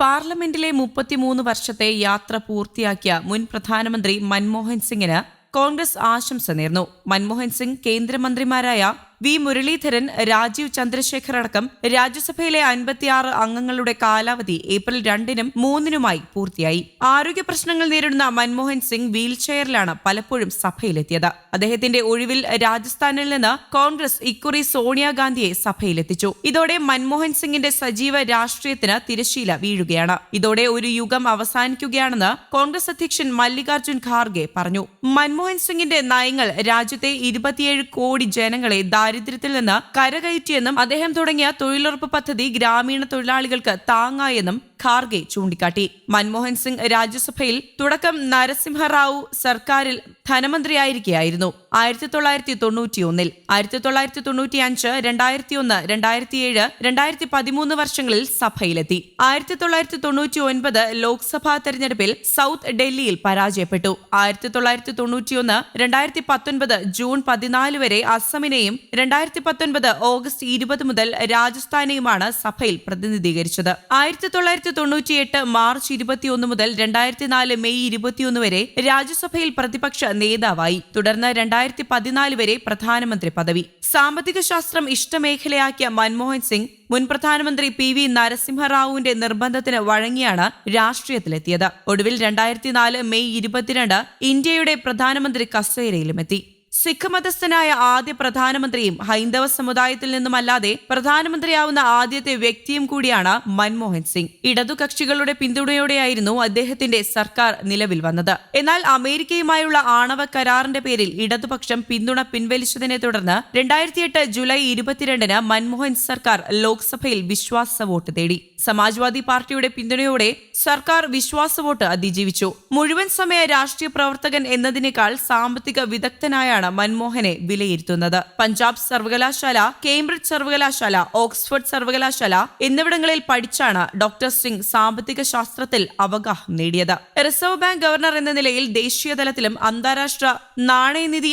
പാർലമെന്റിലെ മുപ്പത്തിമൂന്ന് വർഷത്തെ യാത്ര പൂർത്തിയാക്കിയ മുൻ പ്രധാനമന്ത്രി മൻമോഹൻ സിംഗിന് കോൺഗ്രസ് ആശംസ നേർന്നു. മൻമോഹൻ സിംഗ് കേന്ദ്രമന്ത്രിമാരായ വി. മുരളീധരൻ രാജീവ് ചന്ദ്രശേഖർ അടക്കം രാജ്യസഭയിലെ അൻപത്തിയാറ് അംഗങ്ങളുടെ കാലാവധി ഏപ്രിൽ രണ്ടിനും മൂന്നിനുമായി പൂർത്തിയായി. ആരോഗ്യ പ്രശ്നങ്ങൾ നേരിടുന്ന മൻമോഹൻ സിംഗ് വീൽ ചെയറിലാണ് പലപ്പോഴും സഭയിലെത്തിയത്. അദ്ദേഹത്തിന്റെ ഒഴിവിൽ രാജസ്ഥാനിൽ നിന്ന് കോൺഗ്രസ് ഇക്കുറി സോണിയാഗാന്ധിയെ സഭയിലെത്തിച്ചു. ഇതോടെ മൻമോഹൻ സിംഗിന്റെ സജീവ രാഷ്ട്രീയത്തിന് തിരശീല വീഴുകയാണ്. ഇതോടെ ഒരു യുഗം അവസാനിക്കുകയാണെന്ന് കോൺഗ്രസ് അധ്യക്ഷൻ മല്ലികാർജുൻ ഖാർഗെ പറഞ്ഞു. മൻമോഹൻ സിംഗിന്റെ നയങ്ങൾ രാജ്യത്തെ ഇരുപത്തിയേഴ് കോടി ജനങ്ങളെ ദാരിദ്ര്യത്തിൽ നിന്ന് കരകയറ്റിയെന്നും അദ്ദേഹം തുടങ്ങിയ തൊഴിലുറപ്പ് പദ്ധതി ഗ്രാമീണ തൊഴിലാളികൾക്ക് താങ്ങായെന്നും ഖാർഗെ ചൂണ്ടിക്കാട്ടി. മൻമോഹൻ സിംഗ് രാജ്യസഭയിൽ തുടക്കം നരസിംഹറാവു സർക്കാരിൽ ധനമന്ത്രിയായിരിക്കെയായിരുന്നു. ആയിരത്തി തൊള്ളായിരത്തി തൊണ്ണൂറ്റിയൊന്നിൽ ആയിരത്തി തൊള്ളായിരത്തി തൊണ്ണൂറ്റി അഞ്ച് രണ്ടായിരത്തി ഒന്ന് രണ്ടായിരത്തി ഏഴ് രണ്ടായിരത്തി പതിമൂന്ന് വർഷങ്ങളിൽ സഭയിലെത്തി. ആയിരത്തി തൊള്ളായിരത്തി തൊണ്ണൂറ്റി ഒൻപത് ലോക്സഭാ തെരഞ്ഞെടുപ്പിൽ സൗത്ത് ഡൽഹിയിൽ പരാജയപ്പെട്ടു. ആയിരത്തി തൊള്ളായിരത്തി തൊണ്ണൂറ്റിയൊന്ന് രണ്ടായിരത്തി പത്തൊൻപത് ജൂൺ പതിനാല് വരെ അസമിനെയും രണ്ടായിരത്തി പത്തൊൻപത് ഓഗസ്റ്റ് ഇരുപത് മുതൽ രാജസ്ഥാനെയുമാണ് സഭയിൽ പ്രതിനിധീകരിച്ചത്. ആയിരത്തി തൊള്ളായിരത്തി തൊണ്ണൂറ്റിയെട്ട് മാർച്ച് ഇരുപത്തിയൊന്ന് മുതൽ രണ്ടായിരത്തി നാല് മെയ് ഇരുപത്തിയൊന്ന് വരെ രാജ്യസഭയിൽ പ്രതിപക്ഷ നേതാവായി. തുടർന്ന് രണ്ടായിരത്തി പതിനാല് വരെ പ്രധാനമന്ത്രി പദവി. സാമ്പത്തിക ശാസ്ത്രം ഇഷ്ടമേഖലയാക്കിയ മൻമോഹൻ സിംഗ് മുൻ പ്രധാനമന്ത്രി പി വി നരസിംഹറാവുവിന്റെ നിർബന്ധത്തിന് വഴങ്ങിയാണ് രാഷ്ട്രീയത്തിലെത്തിയത്. ഒടുവിൽ രണ്ടായിരത്തി നാല് മെയ് ഇരുപത്തിരണ്ട് ഇന്ത്യയുടെ പ്രധാനമന്ത്രി കസേരയിലുമെത്തി. സിഖ് മതസ്ഥനായ ആദ്യ പ്രധാനമന്ത്രിയും ഹൈന്ദവ സമുദായത്തിൽ നിന്നുമല്ലാതെ പ്രധാനമന്ത്രിയാവുന്ന ആദ്യത്തെ വ്യക്തിയും കൂടിയാണ് മൻമോഹൻ സിംഗ്. ഇടതുകക്ഷികളുടെ പിന്തുണയോടെയായിരുന്നു അദ്ദേഹത്തിന്റെ സർക്കാർ നിലവിൽ വന്നത്. എന്നാൽ അമേരിക്കയുമായുള്ള ആണവ കരാറിന്റെ പേരിൽ ഇടതുപക്ഷം പിന്തുണ പിൻവലിച്ചതിനെ തുടർന്ന് രണ്ടായിരത്തിയെട്ട് ജൂലൈ ഇരുപത്തിരണ്ടിന് മൻമോഹൻ സർക്കാർ ലോക്സഭയിൽ വിശ്വാസ വോട്ട് തേടി. സമാജ്വാദി പാർട്ടിയുടെ പിന്തുണയോടെ സർക്കാർ വിശ്വാസ വോട്ട് അതിജീവിച്ചു. മുഴുവൻ സമയ രാഷ്ട്രീയ പ്രവർത്തകൻ എന്നതിനേക്കാൾ സാമ്പത്തിക വിദഗ്ധനായാണ് മൻമോഹനെ വിലയിരുത്തുന്നത്. പഞ്ചാബ് സർവകലാശാല കേംബ്രിഡ്ജ് സർവകലാശാല ഓക്സ്ഫോർഡ് സർവകലാശാല എന്നിവിടങ്ങളിൽ പഠിച്ചാണ് ഡോക്ടർ സിംഗ് സാമ്പത്തിക ശാസ്ത്രത്തിൽ അവഗാഹം നേടിയത്. റിസർവ് ബാങ്ക് ഗവർണർ എന്ന നിലയിൽ ദേശീയ തലത്തിലും അന്താരാഷ്ട്ര നാണയനിധി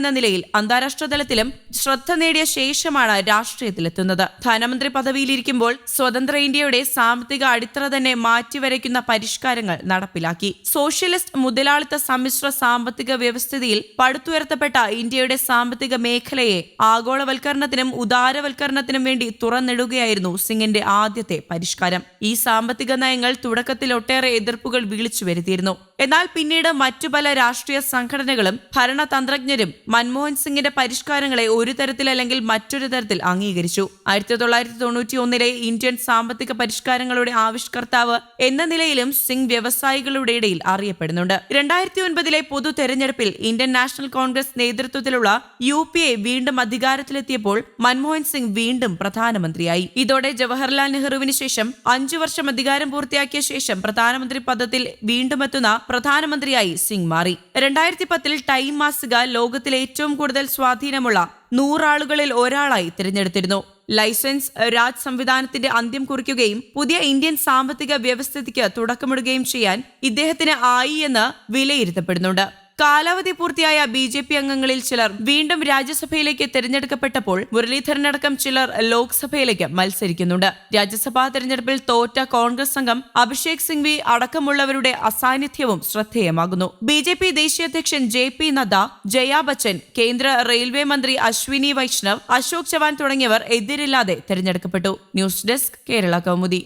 എന്ന നിലയിൽ അന്താരാഷ്ട്ര തലത്തിലും ശ്രദ്ധ നേടിയ ശേഷമാണ് രാഷ്ട്രീയത്തിലെത്തുന്നത്. ധനമന്ത്രി പദവിയിലിരിക്കുമ്പോൾ സ്വതന്ത്ര ഇന്ത്യയുടെ സാമ്പത്തിക അടിത്തറ തന്നെ മാറ്റിവരയ്ക്കുന്ന പരിഷ്കാരങ്ങൾ നടപ്പിലാക്കി. സോഷ്യലിസ്റ്റ് മുതലാളിത്ത സമ്മിശ്ര സാമ്പത്തിക വ്യവസ്ഥിതിയിൽ പടുത്തുയർത്തപ്പെട്ട ഇന്ത്യയുടെ സാമ്പത്തിക മേഖലയെ ആഗോളവൽക്കരണത്തിനും ഉദാരവൽക്കരണത്തിനും വേണ്ടി തുറന്നിടുകയായിരുന്നു സിംഗിന്റെ ആദ്യത്തെ പരിഷ്കാരം. ഈ സാമ്പത്തിക നയങ്ങൾ തുടക്കത്തിൽ ഒട്ടേറെ എതിർപ്പുകൾ വിളിച്ചു വരുത്തിയിരുന്നു. എന്നാൽ പിന്നീട് മറ്റു പല രാഷ്ട്രീയ സംഘടനകളും ഭരണതന്ത്രജ്ഞരും മൻമോഹൻ സിംഗിന്റെ പരിഷ്കാരങ്ങളെ ഒരു തരത്തിൽ അല്ലെങ്കിൽ മറ്റൊരു തരത്തിൽ അംഗീകരിച്ചു. ആയിരത്തി തൊള്ളായിരത്തി തൊണ്ണൂറ്റി ഒന്നിലെ ഇന്ത്യൻ സാമ്പത്തിക പരിഷ്കാരങ്ങളുടെ ആവിഷ്കർത്താവ് എന്ന നിലയിലും സിംഗ് വ്യവസായികളുടെ ഇടയിൽ അറിയപ്പെടുന്നുണ്ട്. രണ്ടായിരത്തി ഒൻപതിലെ പൊതു തെരഞ്ഞെടുപ്പിൽ ഇന്ത്യൻ നാഷണൽ കോൺഗ്രസ് നേതൃത്വത്തിലുള്ള യു പി എ വീണ്ടും അധികാരത്തിലെത്തിയപ്പോൾ മൻമോഹൻ സിംഗ് വീണ്ടും പ്രധാനമന്ത്രിയായി. ഇതോടെ ജവഹർലാൽ നെഹ്റുവിന് ശേഷം അഞ്ചു വർഷം അധികാരം പൂർത്തിയാക്കിയ ശേഷം പ്രധാനമന്ത്രി പദത്തിൽ വീണ്ടും എത്തുന്ന പ്രധാനമന്ത്രിയായി സിംഗ് മാറി. രണ്ടായിരത്തി പത്തിൽ ടൈം മാസിക ലോകത്തിലെ ഏറ്റവും കൂടുതൽ സ്വാധീനമുള്ള നൂറാളുകളിൽ ഒരാളായി തിരഞ്ഞെടുത്തിരുന്നു. ലൈസൻസ് രാജ് സംവിധാനത്തിന്റെ അന്ത്യം കുറിക്കുകയും പുതിയ ഇന്ത്യൻ സാമ്പത്തിക വ്യവസ്ഥിതിക്ക് തുടക്കമിടുകയും ചെയ്യാൻ ഇദ്ദേഹത്തിന് ആയി എന്ന് വിലയിരുത്തപ്പെടുന്നുണ്ട്. കാലാവധി പൂർത്തിയായ ബി ജെ പി അംഗങ്ങളിൽ ചിലർ വീണ്ടും രാജ്യസഭയിലേക്ക് തെരഞ്ഞെടുക്കപ്പെട്ടപ്പോൾ മുരളീധരനടക്കം ചിലർ ലോക്സഭയിലേക്ക് മത്സരിക്കുന്നുണ്ട്. രാജ്യസഭാ തെരഞ്ഞെടുപ്പിൽ തോറ്റ കോൺഗ്രസ് അംഗം അഭിഷേക് സിംഗ്വി അടക്കമുള്ളവരുടെ അസാന്നിധ്യവും ശ്രദ്ധേയമാകുന്നു. ബി ജെ പി ദേശീയ അധ്യക്ഷൻ ജെ പി നദ്ദ ജയാ ബച്ചൻ കേന്ദ്ര റെയിൽവേ മന്ത്രി അശ്വിനി വൈഷ്ണവ് അശോക് ചവാൻ തുടങ്ങിയവർ എതിരില്ലാതെ തെരഞ്ഞെടുക്കപ്പെട്ടു. News desk Kerala Kaumudi.